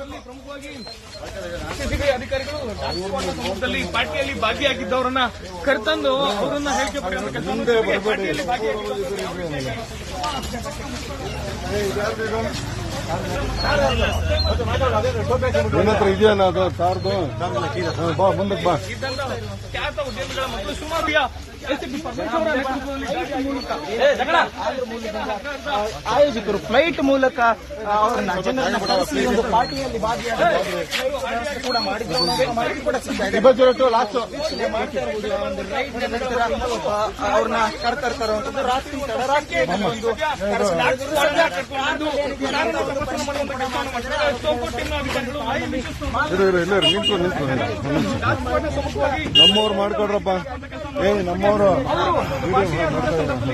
ಪ್ರಮುಖವಾಗಿ ಅಧಿಕಾರಿಗಳು ಪಾರ್ಟಿಯಲ್ಲಿ ಭಾಗಿಯಾಗಿದ್ದವರನ್ನ ಕರೆತಂದು ಅವರನ್ನ ಹೇಳಿಕೆ ಪಾರ್ಟಿಯಲ್ಲಿ ಇದೆಯಲ್ಲ ಅದು? ಕಾರ್ದು? ಬಾ ಮುಂದಕ್ಕೆ ಬಾ. ಇದ್ದಂತ ಖ್ಯಾತ ಉದ್ಯಮಿಗಳ ಮಕ್ಕಳು ಸುಮಾರು ಆಯೋಜಕರು ಫ್ಲೈಟ್ ಮೂಲಕ ಅವರನ್ನ ಜನರನ್ನ ಕರೆಸಿ ಒಂದು ಪಾರ್ಟಿಯಲ್ಲಿ ಭಾಗಿಯಾಗಿ ಕೂಡ ಮಾಡಿದ್ರು. ಮಾಡ್ತಾ ಇರುವುದು ಒಂದು ನಂತರ ಅವ್ರನ್ನ ಕರ್ತರ್ತಾರಂತದ್ದು ರಾತ್ರಿ ತಡರಾತ್ರಿ ಒಂದು ನಿಂತು ನಿಂತು ನಮ್ಮವ್ರು ಮಾಡ್ಕೊಡ್ರಪ್ಪ. ನಮ್ಮವ್ರು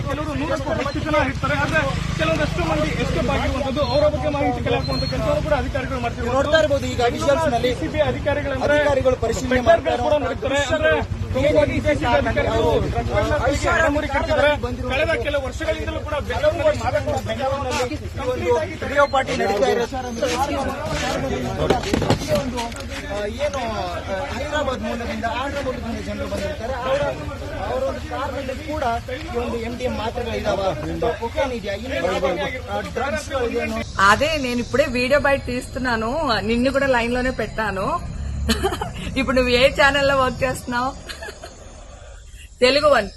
ಕೆಲವರು ನೂರಕ್ಕೂ ಹೆಚ್ಚು ಜನ ಇರ್ತಾರೆ. ಆದ್ರೆ ಕೆಲವೊಂದಷ್ಟು ಮಂದಿ ಎಸ್ಕೇಪ್ ಆಗಿರುವಂತದ್ದು ಅವರ ಬಗ್ಗೆ ಮಾಹಿತಿ ಕಲೆ ಹಾಕುವಂತ ಕೆಲಸವನ್ನು ಕೂಡ ಅಧಿಕಾರಿಗಳು ಮಾಡ್ತಾರೆ ನೋಡ್ತಾ ಇರಬಹುದು ಈಗ ಸಿಬಿ ಅಧಿಕಾರಿಗಳಂದ್ರೆ ಅಧಿಕಾರಿಗಳು ಪರಿಶೀಲನೆ ಮಾಡ್ತಾರೆ. ಕೂಡ ನಡೀತಾರೆ. ಅಂದ್ರೆ ಪ್ರಮುಖವಾಗಿ CCB ಅಧಿಕಾರಿಗಳು ಡ್ರಗ್ಸ್ಗಳಿಗೆ ಎಡೆಮುರಿ ಕಟ್ಟಿದ್ದಾರೆ ಕಳೆದ ಕೆಲವು ವರ್ಷಗಳಿಂದಲೂ ಕೂಡ ಬೆಂಗಳೂರಿನಲ್ಲಿ ಮಾದಕ ಬೆಂಗಳೂರಿನಲ್ಲಿ ರಿಯೋ ಪಾರ್ಟಿ ನಡೀತಾ ಇರೋದು ಒಂದು ಆ, ಏನು ಆ, ಹೈದರಾಬಾದ್ ಮೂಲದಿಂದ ಆಂಧ್ರ ಮೂಲದಿಂದ ಜನರು ಬಂದಿರ್ತಾರೆ ಅವರ ಅವರ ಒಂದು ಕಾರ್ನಲ್ಲಿ ಕೂಡ ಈ ಒಂದು ಎಂ ಡಿ ಎಂ ಮಾತ್ರೆಗಳಿದಾವ ಕೊಕೇನ್ ಇದೆಯಾ ಇನ್ನು ಡ್ರಗ್ಸ್ ಏನು అదే నేను ఇప్పుడే వీడియో బయట తీస్తున్నాను నిన్ను కూడా లైన్ లోనే పెట్టాను ఇప్పుడు నువ్వు ఏ ఛానల్లో వర్క్ చేస్తున్నావు తెలుగు వన్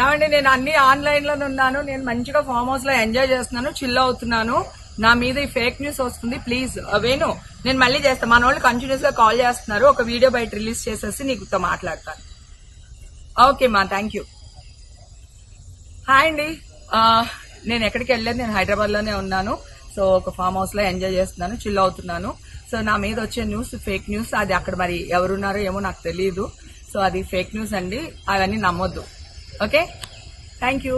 ఏమండి నేను అన్ని ఆన్లైన్లో ఉన్నాను. నేను మంచిగా ఫామ్ హౌస్లో ఎంజాయ్ చేస్తున్నాను చిల్ అవుతున్నాను. నా మీద ఈ ఫేక్ న్యూస్ వస్తుంది. ప్లీజ్ uh, వేణు నేను మళ్ళీ చేస్తాను మన వాళ్ళు కంటిన్యూస్గా కాల్ చేస్తున్నారు. ఒక వీడియో బయట రిలీజ్ చేసేసి నీకుతో మాట్లాడతాను. ఓకే మా థ్యాంక్ యూ హాయ్ అండి. Uh, నేను ఎక్కడికి వెళ్ళలేదు. నేను హైదరాబాద్లోనే ఉన్నాను. సో ఒక ఫామ్ హౌస్లో ఎంజాయ్ చేస్తున్నాను చిల్ అవుతున్నాను. సో నా మీద వచ్చే న్యూస్ ఫేక్ న్యూస్ అది అక్కడ మరి ఎవరున్నారో ఏమో నాకు తెలియదు సో అది ఫేక్ న్యూస్ అండి. అవన్నీ నమ్మొద్దు. Okay thank you